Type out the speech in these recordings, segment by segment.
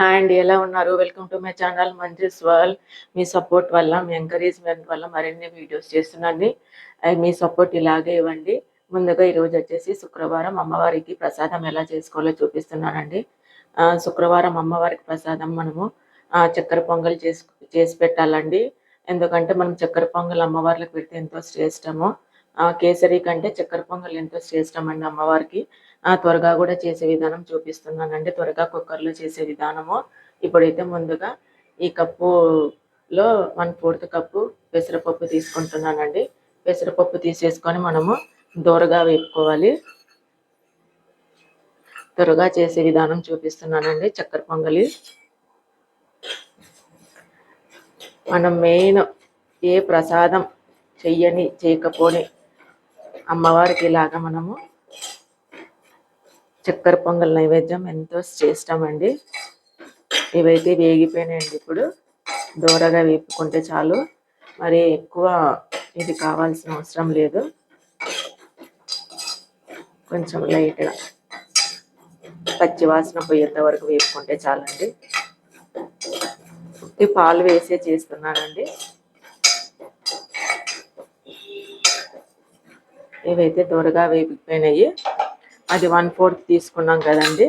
Hi అండి ఎలా ఉన్నారు? Welcome to my channel Manju's world me support వల్ల మీ ఎంకరేజ్మెంట్ వల్ల మరిన్ని వీడియోస్ చేస్తున్నాండి మీ సపోర్ట్ ఇలాగే ఇవ్వండి. ముందుగా ఈరోజు వచ్చేసి శుక్రవారం అమ్మవారికి ప్రసాదం ఎలా చేసుకోవాలో చూపిస్తున్నానండి. శుక్రవారం అమ్మవారికి ప్రసాదం మనము చక్కెర పొంగల్ చేసి చేసి పెట్టాలండి. ఎందుకంటే మనం చక్కెర పొంగల్ అమ్మవార్లకు పెడితే ఎంతో శ్రేష్టము. కేసరి కంటే చక్కెర పొంగల్ ఎంతో శ్రేష్టం అండి అమ్మవారికి. త్వరగా కూడా చేసే విధానం చూపిస్తున్నానండి. త్వరగా కుక్కర్లో చేసే విధానము. ఇప్పుడైతే ముందుగా ఈ కప్పులో వన్ ఫోర్త్ కప్పు పెసరపప్పు తీసుకుంటున్నానండి. పెసరపప్పు తీసేసుకొని మనము దూరగా వేపుకోవాలి. త్వరగా చేసే విధానం చూపిస్తున్నానండి. చక్కెర పొంగలి. మనం మెయిన్ ఏ ప్రసాదం చెయ్యని చేయకపోని అమ్మవారికి ఇలాగా మనము చక్కెర పొంగల్ నైవేద్యం ఎంతో శ్రేష్టం అండి ఇవైతే వేగిపోయినాయండి ఇప్పుడు. దూరగా వేపుకుంటే చాలు. మరి ఎక్కువ ఇది కావాల్సిన అవసరం లేదు. కొంచెం లైట్గా పచ్చి వాసన పోయేంత వరకు వేపుకుంటే చాలండి. ఈ పాలు వేసే చేస్తున్నానండి. ఇవైతే దూరగా వేగిపోయినాయి. అది వన్ ఫోర్త్ తీసుకున్నాం కదండి.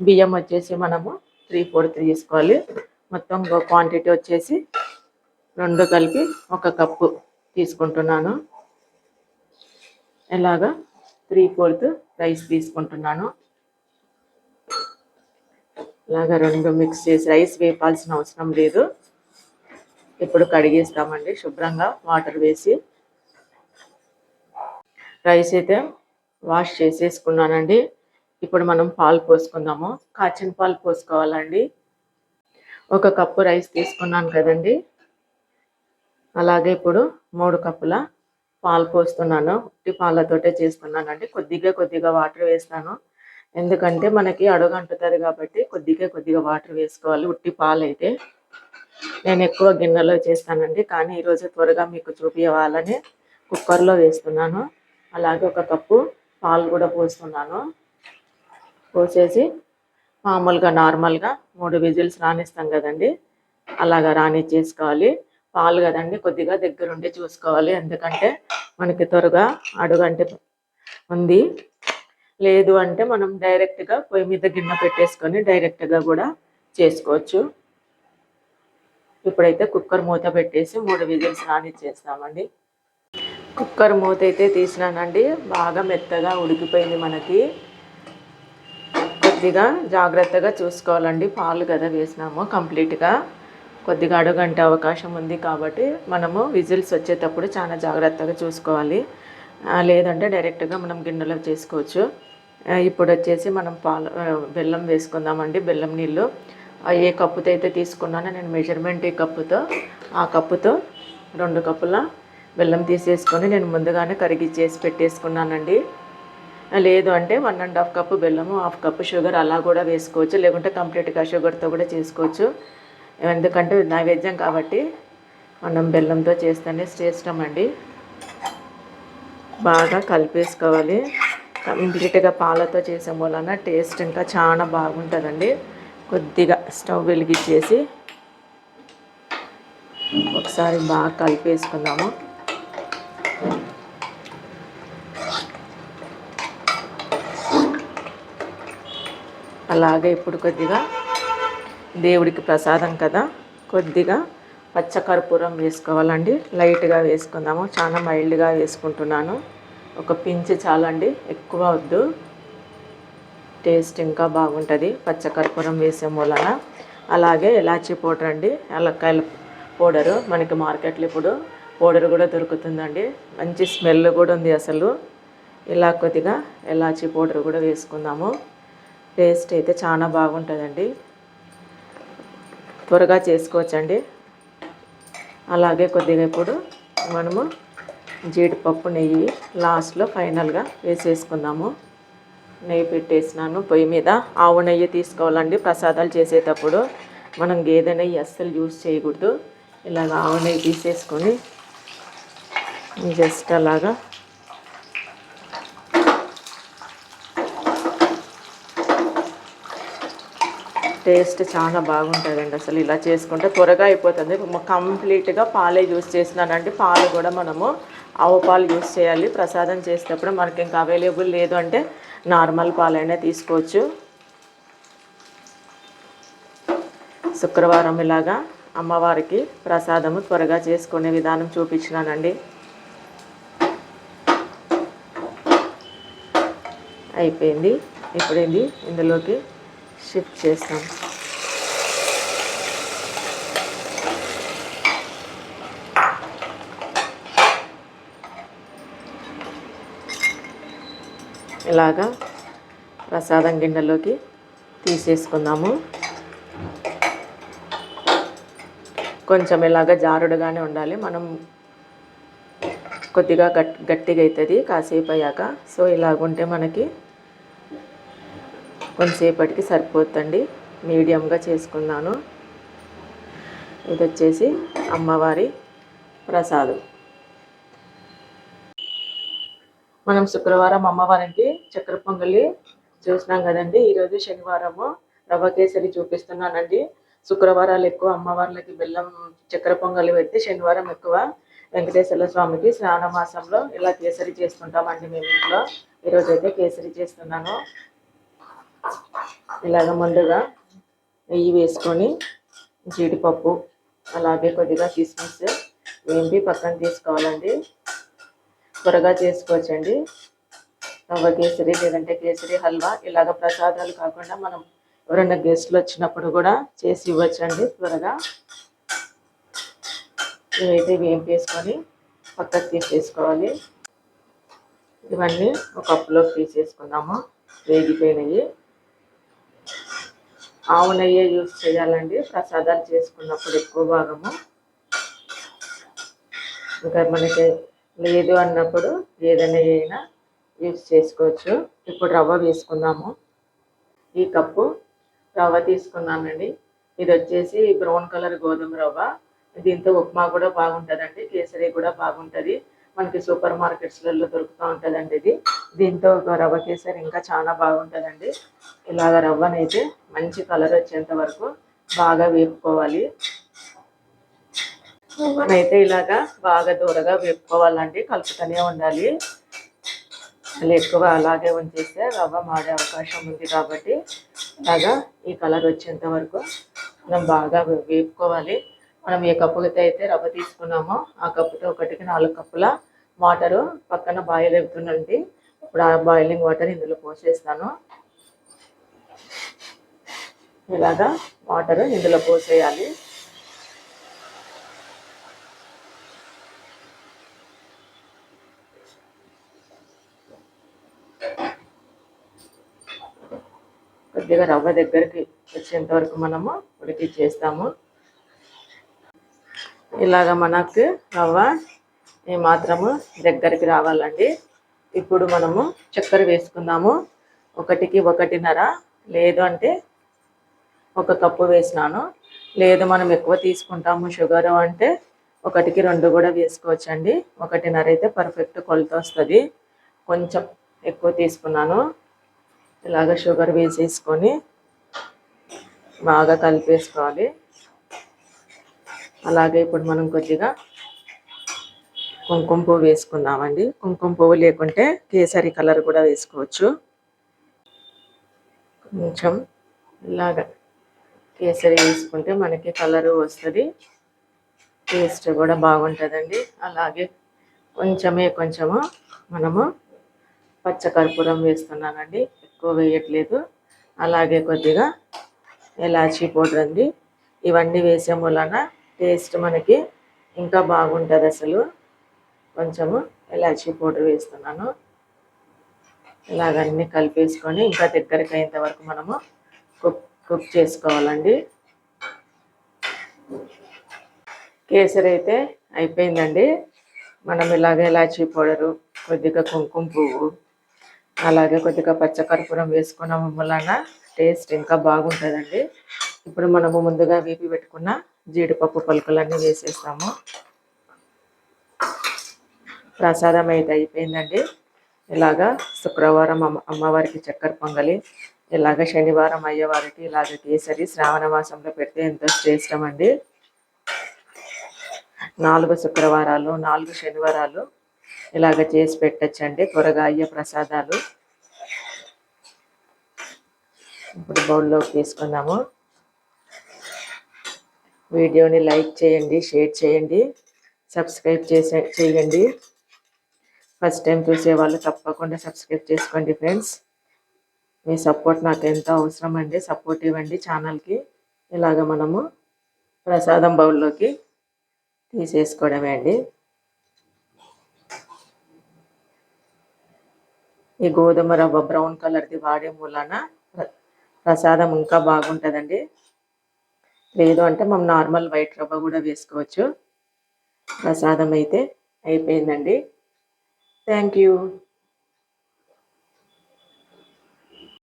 బియ్యం వచ్చేసి మనము త్రీ ఫోర్త్ తీసుకోవాలి. మొత్తం క్వాంటిటీ వచ్చేసి రెండు కలిపి ఒక కప్పు తీసుకుంటున్నాను. ఇలాగా త్రీ ఫోర్త్ రైస్ తీసుకుంటున్నాను. ఇలాగా రెండు మిక్స్ చేసి రైస్ వేపాల్సిన అవసరం లేదు. ఇప్పుడు కడిగేస్తామండి శుభ్రంగా వాటర్ వేసి. రైస్ అయితే వాష్ చేసేసుకున్నానండి. ఇప్పుడు మనం పాలు పోసుకుందాము. కాచిన పాలు పోసుకోవాలండి. ఒక కప్పు రైస్ తీసుకున్నాను కదండి. అలాగే ఇప్పుడు మూడు కప్పుల పాలు పోస్తున్నాను. ఉట్టి పాలతోటే చేస్తున్నానండి. కొద్దిగా కొద్దిగా వాటర్ వేస్తాను. ఎందుకంటే మనకి అడుగంటుతుంది కాబట్టి కొద్దిగా కొద్దిగా వాటర్ వేసుకోవాలి. ఉట్టి పాలు అయితే నేను ఎక్కువ గిన్నెలో చేస్తానండి. కానీ ఈరోజు త్వరగా మీకు చూపించాలని కుక్కర్లో వేస్తున్నాను. అలాగే ఒక కప్పు పాలు కూడా పోస్తున్నాను. పోసేసి మామూలుగా నార్మల్గా మూడు విజిల్స్ రాణిస్తాం కదండి. అలాగా రానిచ్చేసుకోవాలి. పాలు కదండి కొద్దిగా దగ్గరుండి చూసుకోవాలి. ఎందుకంటే మనకి త్వరగా అడుగంటే ఉంది. లేదు అంటే మనం డైరెక్ట్గా పొయ్యి మీద గిన్నె పెట్టేసుకొని డైరెక్ట్గా కూడా చేసుకోవచ్చు. ఇప్పుడైతే కుక్కర్ మూత పెట్టేసి మూడు విజిల్స్ రానిచ్చేస్తామండి. కుక్కర్ మూత అయితే తీసినానండి. బాగా మెత్తగా ఉడికిపోయింది మనకి. కొద్దిగా జాగ్రత్తగా చూసుకోవాలండి. పాలు కదా వేసినాము కంప్లీట్గా. కొద్దిగా అడుగంటే అవకాశం ఉంది కాబట్టి మనము విజిల్స్ వచ్చేటప్పుడు చాలా జాగ్రత్తగా చూసుకోవాలి. లేదంటే డైరెక్ట్గా మనం గిన్నెలో చేసుకోవచ్చు. ఇప్పుడు వచ్చేసి మనం పాలు బెల్లం వేసుకుందామండి. బెల్లం నీళ్ళు. ఏ కప్పుతో అయితే తీసుకున్నానో నేను మెజర్మెంట్ ఈ కప్పుతో ఆ కప్పుతో రెండు కప్పుల బెల్లం తీసేసుకొని నేను ముందుగానే కరిగి చేసి పెట్టేసుకున్నానండి. లేదు అంటే వన్ అండ్ హాఫ్ కప్పు బెల్లము హాఫ్ కప్పు షుగర్ అలా కూడా వేసుకోవచ్చు. లేకుంటే కంప్లీట్గా షుగర్తో కూడా చేసుకోవచ్చు. ఎందుకంటే నైవేద్యం కాబట్టి మనం బెల్లంతో చేస్తేనే శ్రేష్టం అండి. బాగా కలిపేసుకోవాలి. కంప్లీట్గా పాలతో చేసే మూలన టేస్ట్ ఇంకా చాలా బాగుంటుందండి. కొద్దిగా స్టవ్ వెలిగించేసి ఒకసారి బాగా కలిపేసుకుందాము. అలాగే ఇప్పుడు కొద్దిగా దేవుడికి ప్రసాదం కదా. కొద్దిగా పచ్చకర్పూరం వేసుకోవాలండి. లైట్గా వేసుకుందాము. చాలా మైల్డ్గా వేసుకుంటున్నాను. ఒక పించ్ చాలండి. ఎక్కువ వద్దు. టేస్ట్ ఇంకా బాగుంటుంది. పచ్చకర్పూరం వేసే మూలన. అలాగే ఇలాచీ పౌడర్ అండి. ఎలక్కాయల పౌడరు మనకి మార్కెట్లో ఇప్పుడు పౌడర్ కూడా దొరుకుతుందండి. మంచి స్మెల్ కూడా ఉంది అసలు. ఇలా కొద్దిగా ఎలాచీ పౌడర్ కూడా వేసుకుందాము. టేస్ట్ అయితే చాలా బాగుంటుందండి. త్వరగా చేసుకోవచ్చండి. అలాగే కొద్దిగా ఇప్పుడు మనము జీడిపప్పు నెయ్యి లాస్ట్లో ఫైనల్గా వేసేసుకుందాము. నెయ్యి పెట్టేసినాను. పొయ్యి మీద ఆవు నెయ్యి తీసుకోవాలండి ప్రసాదాలు చేసేటప్పుడు. మనం గేదె నెయ్యి అస్సలు యూజ్ చేయకూడదు. ఇలాగ ఆవు నెయ్యి తీసేసుకొని జస్ట్ అలాగా. టేస్ట్ చాలా బాగుంటుందండి అసలు ఇలా చేసుకుంటే త్వరగా అయిపోతుంది. కంప్లీట్గా పాలే యూస్ చేసినానండి పాలు కూడా మనము ఆవు పాలు యూస్ చేయాలి. ప్రసాదం చేసేటప్పుడు మనకి ఇంకా అవైలబుల్ లేదు అంటే నార్మల్ పాలైనా తీసుకోవచ్చు. శుక్రవారం ఇలాగా అమ్మవారికి ప్రసాదము త్వరగా చేసుకునే విధానం చూపించినానండి. అయిపోయింది. ఇప్పుడు ఇది ఇందులోకి షిఫ్ట్ చేస్తాం. ఇలాగా ప్రసాదం గిన్నెలోకి తీసేసుకుందాము. కొంచెం ఇలాగ జారుడుగానే ఉండాలి. మనం కొద్దిగా గట్ గట్టిగా అవుతుంది కాసేపు అయ్యాక. సో ఇలాగుంటే మనకి కొంతసేపటికి సరిపోతుందండి. మీడియంగా చేసుకున్నాను. ఇది వచ్చేసి అమ్మవారి ప్రసాదం. మనం శుక్రవారం అమ్మవారికి చక్కెర పొంగలి చూసినాం కదండి. ఈరోజు శనివారము రవ్వ కేసరి చూపిస్తున్నానండి. శుక్రవారాలు ఎక్కువ అమ్మవార్లకి బెల్లం చక్కెర పొంగలి పెడితే శనివారం ఎక్కువ వెంకటేశ్వర స్వామికి శ్రావణ మాసంలో ఇలా కేసరి చేస్తుంటామండి మేము ఇంట్లో. ఈరోజైతే కేసరి చేస్తున్నాను. ఇలాగ ముందుగా నెయ్యి వేసుకొని జీడిపప్పు అలాగే కొద్దిగా కిస్మిస్ వేంపి పక్కన తీసుకోవాలండి. త్వరగా చేసుకోవచ్చండి. రవ్వ కేసరి లేదంటే కేసరి హల్వా ఇలాగ ప్రసాదాలు కాకుండా మనం ఎవరైనా గెస్ట్లు వచ్చినప్పుడు కూడా చేసి ఇవ్వచ్చండి త్వరగా. ఇవైతే వేంపేసుకొని పక్కకు తీసేసుకోవాలి. ఇవన్నీ ఒక కప్పులోకి తీసేసుకుందాము. వేగిపోయినవి. ఆవు నెయ్యే యూస్ చేయాలండి. ప్రసాదాలు చేసుకున్నప్పుడు ఎక్కువ భాగము. ఇంకా మనకి లేదు అన్నప్పుడు ఏదైనా అయినా యూస్ చేసుకోవచ్చు. ఇప్పుడు రవ్వ వేసుకుందాము. ఈ కప్పు రవ్వ తీసుకున్నానండి. ఇది వచ్చేసి బ్రౌన్ కలర్ గోధుమ రవ్వ. దీంతో ఉప్మా కూడా బాగుంటుందండి. కేసరి కూడా బాగుంటుంది. మనకి సూపర్ మార్కెట్స్లలో దొరుకుతూ ఉంటుందండి ఇది. దీంతో ఒక రవ్వ కేసరి ఇంకా చాలా బాగుంటుందండి. ఇలాగ రవ్వనైతే మంచి కలర్ వచ్చేంత వరకు బాగా వేపుకోవాలి. రవ్వనైతే ఇలాగా బాగా దూరగా వేపుకోవాలండి. కలుపుతూనే ఉండాలి. అలా ఎక్కువ అలాగే ఉంచేస్తే రవ్వ మాడే అవకాశం ఉంది కాబట్టి ఇలాగా ఈ కలర్ వచ్చేంత వరకు మనం బాగా వేపుకోవాలి. మనం ఏ కప్పుతో అయితే రవ్వ తీసుకున్నామో ఆ కప్పుతో ఒకటికి నాలుగు కప్పుల వాటరు పక్కన బాయిల్ అవుతుందండి. ఇప్పుడు ఆ బాయిలింగ్ వాటర్ ఇందులో పోసేస్తాను. ఇలాగా వాటర్ ఇందులో పోసేయాలి. కొద్దిగా రవ్వ దగ్గరికి వచ్చేంత వరకు మనము ఉడికిచ్చేస్తాము. ఇలాగ మనకు రవ్వ ఈ మాత్రము దగ్గరికి రావాలండి. ఇప్పుడు మనము చక్కెర వేసుకుందాము. ఒకటికి ఒకటిన్నర. లేదు అంటే ఒక కప్పు వేసినాను. లేదు మనం ఎక్కువ తీసుకుంటాము షుగర్ అంటే ఒకటికి రెండు కూడా వేసుకోవచ్చండి. ఒకటిన్నర అయితే పర్ఫెక్ట్ కొలత వస్తుంది. కొంచెం ఎక్కువ తీసుకున్నాను. ఇలాగ షుగర్ వేసేసుకొని బాగా కలిపేసుకోవాలి. అలాగే ఇప్పుడు మనం కొద్దిగా కుంకుమ పువ్వు వేసుకుందామండి. కుంకుమ పువ్వు లేకుంటే కేసరి కలర్ కూడా వేసుకోవచ్చు. కొంచెం ఇలాగ కేసరి వేసుకుంటే మనకి కలరు వస్తుంది. టేస్ట్ కూడా బాగుంటుందండి. అలాగే కొంచెమే కొంచెము మనము పచ్చకర్పూరం వేస్తున్నానండి. ఎక్కువ వేయట్లేదు. అలాగే కొద్దిగా ఎలాచీ పౌడర్ అండి. ఇవన్నీ వేసే మూలన టేస్ట్ మనకి ఇంకా బాగుంటుంది అసలు. కొంచెము ఎలాచీ పౌడర్ వేస్తున్నాను. ఇలాగన్నీ కలిపేసుకొని ఇంకా దగ్గరికి అయ్యేంత వరకు మనము కుక్ కుక్ చేసుకోవాలండి. కేసరి అయితే అయిపోయిందండి. మనం ఇలాగ ఇలాచీ పౌడరు కొద్దిగా కుంకుమ పువ్వు అలాగే కొద్దిగా పచ్చకర్పూరం వేసుకున్నాము వలన టేస్ట్ ఇంకా బాగుంటుందండి. ఇప్పుడు మనము ముందుగా వేపి పెట్టుకున్న జీడిపప్పు పలుకులన్నీ వేసేస్తాము. ప్రసాదం అయితే అయిపోయిందండి. ఇలాగా శుక్రవారం అమ్మ అమ్మవారికి చక్కెర పొంగలి ఇలాగ శనివారం అయ్యేవారికి ఇలాగ కేసరి శ్రావణ మాసంలో పెడితే ఎంతో శ్రేష్టం అండి నాలుగు శుక్రవారాలు నాలుగు శనివారాలు ఇలాగ చేసి పెట్టచ్చండి. త్వరగా అయ్యే ప్రసాదాలు. ఇప్పుడు బౌల్లోకి తీసుకుందాము. వీడియోని లైక్ చేయండి షేర్ చేయండి సబ్స్క్రైబ్ చేసే చేయండి. ఫస్ట్ టైం చూసే వాళ్ళు తప్పకుండా సబ్స్క్రైబ్ చేసుకోండి ఫ్రెండ్స్. మీ సపోర్ట్ నాకు ఎంతో అవసరం అండి. సపోర్ట్ ఇవ్వండి ఛానల్కి. ఇలాగ మనము ప్రసాదం బౌల్లోకి తీసేసుకోవడమే అండి. ఈ గోధుమ రవ్వ బ్రౌన్ కలర్ది వాడే మూలన ప్రసాదం ఇంకా బాగుంటుందండి. లేదు అంటే మనం నార్మల్ వైట్ రవ్వ కూడా వేసుకోవచ్చు. ప్రసాదం అయితే అయిపోయిందండి. Thank you.